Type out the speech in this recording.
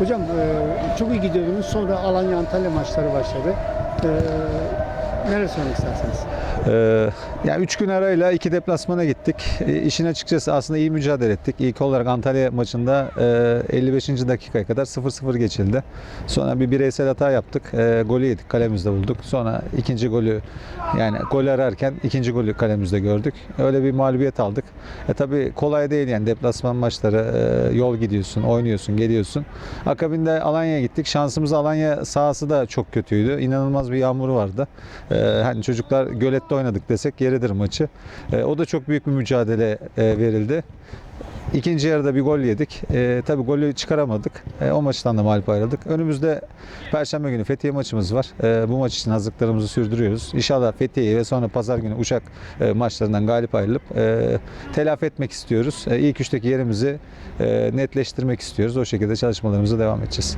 Hocam e, çok iyi gidiyordunuz. Sonra Alanya Antalya maçları başladı. E, neler söylemek istersiniz? Ee, yani 3 gün arayla iki deplasmana gittik. E, işin açıkçası aslında iyi mücadele ettik. İlk olarak Antalya maçında e, 55. dakikaya kadar 0-0 geçildi. Sonra bir bireysel hata yaptık. E, golü yedik, kalemizde bulduk. Sonra ikinci golü yani gol ararken ikinci golü kalemizde gördük. Öyle bir mağlubiyet aldık. E tabi kolay değil yani deplasman maçları e, yol gidiyorsun, oynuyorsun, geliyorsun. Akabinde Alanya'ya gittik. Şansımız Alanya sahası da çok kötüydü. İnanılmaz bir yağmur vardı. E, hani çocuklar gölette oynadık desek yeridir maçı. E, o da çok büyük bir mücadele e, verildi. İkinci yarıda bir gol yedik. E, tabii golü çıkaramadık. E, o maçtan da mağlup ayrıldık. Önümüzde Perşembe günü Fethiye maçımız var. E, bu maç için hazırlıklarımızı sürdürüyoruz. İnşallah Fethiye'yi ve sonra Pazar günü Uşak e, maçlarından galip ayrılıp e, telafi etmek istiyoruz. E, ilk üçteki yerimizi e, netleştirmek istiyoruz. O şekilde çalışmalarımıza devam edeceğiz.